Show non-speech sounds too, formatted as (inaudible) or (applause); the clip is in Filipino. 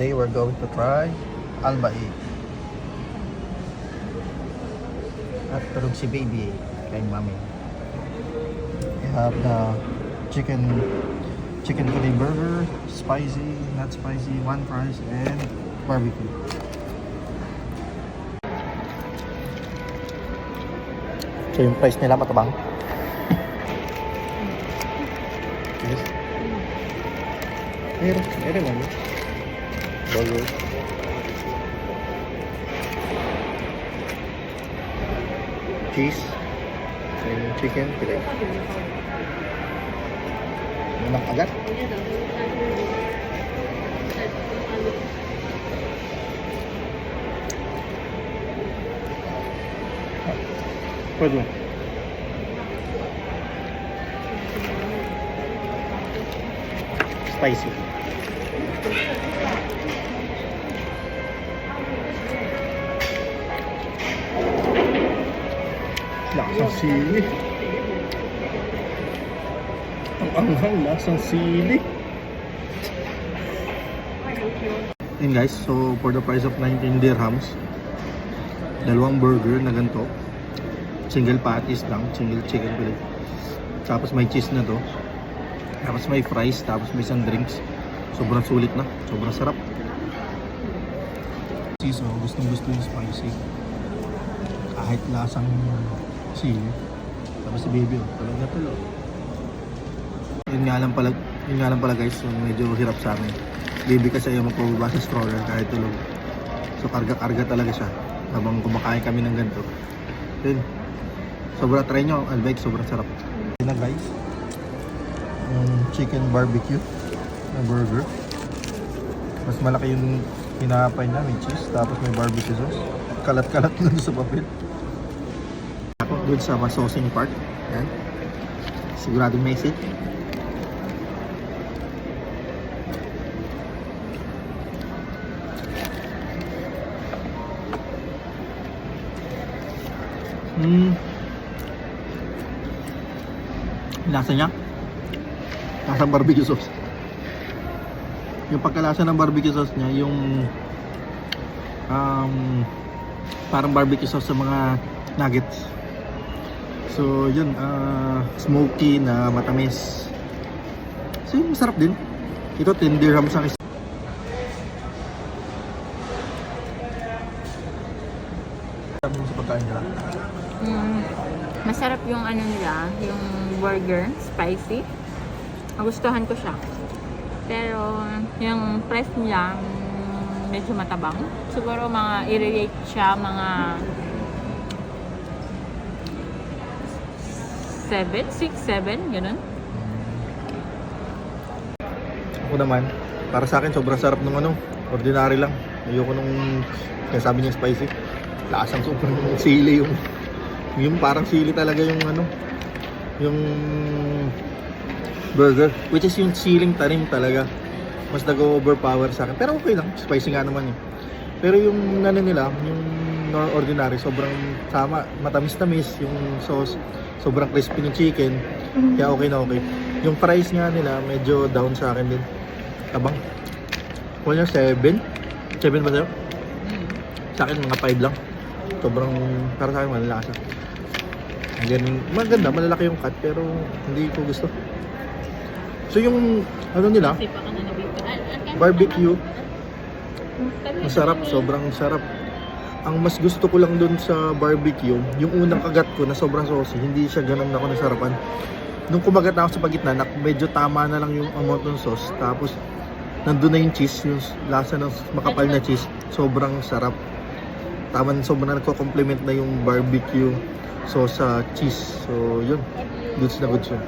today we're going to try albae. At tulog si baby kay mami. We have the chicken chicken curry burger, spicy, not spicy, one fries, and barbecue. So yung price nila matabang. yes. Meron, meron ano. Burger. Cheese. And chicken. Pilay. Unang agad. Pwede. Spicy. Lasang sili. Ang anghang lasang sili. Yun guys, so for the price of 19 dirhams, dalawang burger na ganito, single patties lang, single chicken fillet. Tapos may cheese na to. Tapos may fries, tapos may isang drinks. Sobrang sulit na, sobrang sarap. So, gustong gusto yung spicy. Kahit lasang sili. Tapos si baby, oh, tulog na tulog. Yun nga lang pala, yun nga lang pala guys, so medyo hirap sa amin. Baby kasi ayaw magpababa sa stroller kahit tulog. So karga-karga talaga siya habang kumakain kami ng ganito. Yun. Sobra try nyo, Albike, sobrang sarap. Yun na guys. Yung chicken barbecue na burger. Mas malaki yung hinahapay na, may cheese, tapos may barbecue sauce. Kalat-kalat (laughs) lang sa papel. Ako dun sa masosing part. Yan. Siguradong may seat. Hmm. Lasa niya. Lasang barbecue sauce. Yung pagkalasa ng barbecue sauce niya, yung um, parang barbecue sauce sa mga nuggets. So, yun, ah, smoky na matamis. So, yun, masarap din. Ito, 10 dirhams ang isa. Mo sa pagkain nila. Mm, masarap yung ano nila, yung burger, spicy. Nagustuhan ko siya. Pero yung price niya, mm, medyo matabang. Siguro mga i-rate siya mga 7, 6, 7, ganun. Ako naman, para sa akin sobrang sarap ng ano, ordinary lang. Ayoko nung sinasabi niya spicy. Lasang sobrang sili yung yung parang sili talaga yung ano, yung burger, which is yung siling tanim talaga. Mas nag-overpower sa akin. Pero okay lang, spicy nga naman eh. Pero yung ano nila, yung nor ordinary, sobrang sama, matamis-tamis yung sauce, sobrang crispy ng chicken, kaya okay na okay. Yung fries nga nila, medyo down sa akin din. Tabang. Kuha niya 7. 7 ba sa'yo? Mm. Sa akin mga 5 lang. Sobrang, para sa akin malalasa. Then, maganda, malalaki yung cut, pero hindi ko gusto. So yung, ano nila, na barbecue, masarap, sobrang sarap. Ang mas gusto ko lang dun sa barbecue, yung unang kagat ko na sobrang saucy, hindi siya ganun ako nasarapan. Nung kumagat na ako sa pagitna, nak medyo tama na lang yung amount ng sauce. Tapos, nandun na yung cheese, yung lasa ng makapal na cheese. Sobrang sarap. Tama na sobrang nagko-complement na yung barbecue sauce sa cheese. So, yun. Goods na goods yun.